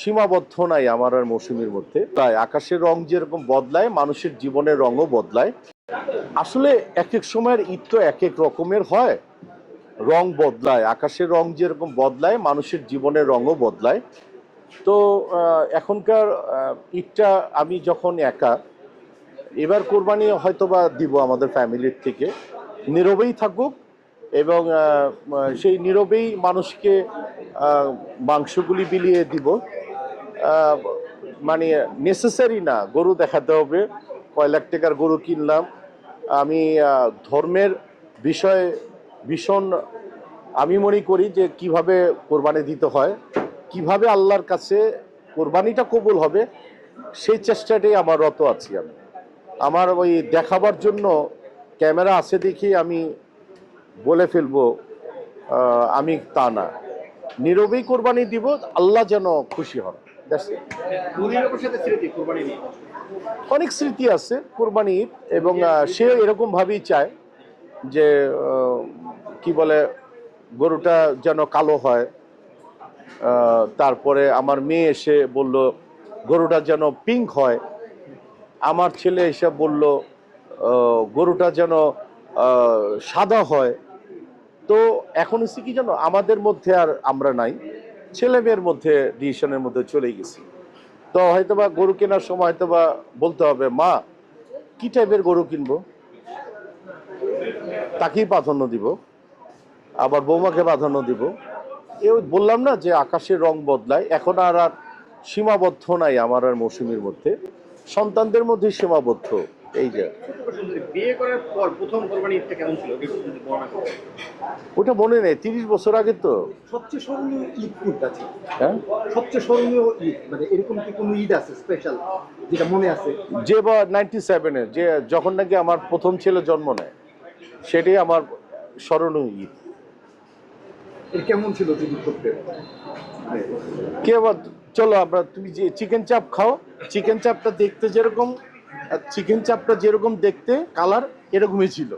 সীমাবদ্ধ নাই আমার আর মৌসুমীর মধ্যে। তাই আকাশের রং যেরকম বদলায়, মানুষের জীবনের রঙও বদলায়। আসলে এক এক সময়ের ঈদ তো এক এক রকমের হয়। রং বদলায়, আকাশের রং যেরকম বদলায়, মানুষের জীবনের রঙও বদলায়। তো এখনকার ঈদটা আমি যখন একা, এবার কোরবানি হয়তোবা দিব আমাদের ফ্যামিলির থেকে। নীরবেই থাকুক এবং সেই নীরবেই মানুষকে মাংসগুলি বিলিয়ে দিব। মানে নেসেসারি না। গরু দেখাতে হবে। কয় লাখ টাকার গরু কিনলাম। আমি ধর্মের বিষয়ে ভীষণ, আমি মনে করি যে কীভাবে কোরবানি দিতে হয়, কীভাবে আল্লাহর কাছে কোরবানিটা কবুল হবে, সেই চেষ্টাটাই আমার রত আছি আমি। আমার ওই দেখাবার জন্য ক্যামেরা আছে দেখি আমি বলে ফেলব আমি তা না। নীরবেই কোরবানি দিব, আল্লাহ যেন খুশি হন। কোরবানি অনেক স্মৃতি আছে কোরবানির এবং সে এরকম ভাবেই চায় যে কি বলে গরুটা যেন কালো হয়। তারপরে আমার মেয়ে এসে বলল গরুটা যেন পিঙ্ক হয়। আমার ছেলে এসে বলল গরুটা যেন সাদা হয়। তো এখন হচ্ছে কি জানো আমাদের মধ্যে আর আমরা নাই। ছেলে মেয়ের মধ্যে ডিসিশনের মধ্যে চলে গেছি। তো হয়তোবা গরু কেনার সময় হয়তোবা বলতে হবে, মা, কি টাইপের গরু কিনবো? তাকেই প্রাধান্য দিব। আবার বৌমাকে প্রাধান্য দিব। এ বললাম না যে আকাশের রং বদলায়, এখন আর আর সীমাবদ্ধ নাই আমার আর মৌসুমীর মধ্যে। সন্তানদের মধ্যে সীমাবদ্ধ। এই যে। বিয়ে করার পর প্রথম কোরবানি ঈদটা কেমন ছিল? ওটা মনে নেই তিরিশ বছর আগে তো। সবচেয়ে স্মরণীয় ঈদ কোনটা ছিল? হ্যাঁ? সবচেয়ে স্মরণীয় ঈদ মানে এরকম কি কোনো ঈদ আছে স্পেশাল যেটা মনে আছে? যে বা নাইনটি সেভেনে যে যখন নাকি আমার প্রথম ছেলে জন্ম নেয় সেটাই আমার স্মরণীয় ঈদ। কেমন ছিল যদি করতে? কে আবার চলো আমরা তুমি যে চিকেন চাপ খাও চিকেন চাপটা দেখতে যেরকম চিকেন চাপটা যেরকম দেখতে কালার এরকমই ছিল।